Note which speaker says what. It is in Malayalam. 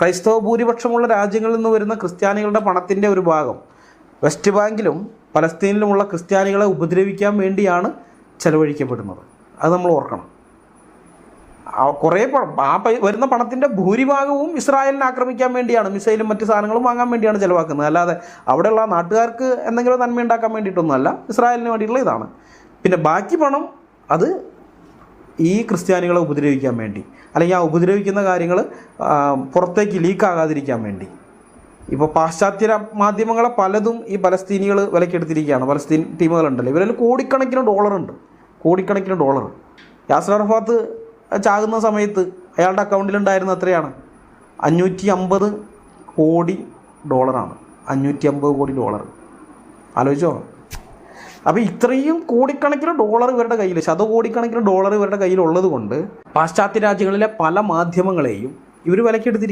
Speaker 1: ക്രൈസ്തവ ഭൂരിപക്ഷമുള്ള രാജ്യങ്ങളിൽ നിന്ന് വരുന്ന ക്രിസ്ത്യാനികളുടെ പണത്തിന്റെ ഒരു ഭാഗം വെസ്റ്റ് ബാങ്കിലും പലസ്തീനിലുമുള്ള ക്രിസ്ത്യാനികളെ ഉപദ്രവിക്കാൻ വേണ്ടിയാണ് ചെലവഴിക്കപ്പെടുന്നത്. അത് നമ്മൾ ഓർക്കണം. കുറേ പണം ആ വരുന്ന പണത്തിന്റെ ഭൂരിഭാഗവും ഇസ്രായേലിനെ ആക്രമിക്കാൻ വേണ്ടിയാണ്. മിസൈലും മറ്റ് സാധനങ്ങളും വാങ്ങാൻ വേണ്ടിയാണ് ചിലവാക്കുന്നത്. അല്ലാതെ അവിടെയുള്ള നാട്ടുകാർക്ക് എന്തെങ്കിലും നന്മ ഉണ്ടാക്കാൻ വേണ്ടിയിട്ടൊന്നുമല്ല. ഇസ്രായേലിന് വേണ്ടിയിട്ടുള്ള ഇതാണ്. പിന്നെ ബാക്കി പണം അത് ഈ ക്രിസ്ത്യാനികളെ ഉപദ്രവിക്കാൻ വേണ്ടി അല്ലെങ്കിൽ ആ ഉപദ്രവിക്കുന്ന കാര്യങ്ങൾ പുറത്തേക്ക് ലീക്കാകാതിരിക്കാൻ വേണ്ടി. ഇപ്പോൾ പാശ്ചാത്യ മാധ്യമങ്ങളെ പലതും ഈ പലസ്തീനികൾ വിലക്കെടുത്തിരിക്കുകയാണ്. പലസ്തീൻ ടീമുകളുണ്ടല്ലോ. ഇവരിൽ കോടിക്കണക്കിന് ഡോളറുണ്ട്. കോടിക്കണക്കിന് ഡോളർ യാസർ അറഫാത്ത് ചാകുന്ന സമയത്ത് അയാളുടെ അക്കൗണ്ടിലുണ്ടായിരുന്ന എത്രയാണ്? അഞ്ഞൂറ്റി അമ്പത് കോടി ഡോളറാണ്. അഞ്ഞൂറ്റി അമ്പത് കോടി ഡോളർ ആലോചിച്ചോ അപ്പോൾ ഇത്രയും കോടിക്കണക്കിന് ഡോളർ ഇവരുടെ കയ്യിൽ ശതകോടിക്കണക്കിന് ഡോളർ ഇവരുടെ കയ്യിലുള്ളത് കൊണ്ട് പാശ്ചാത്യ രാജ്യങ്ങളിലെ പല മാധ്യമങ്ങളെയും ഇവർ വിലക്കെടുത്തിരിക്കും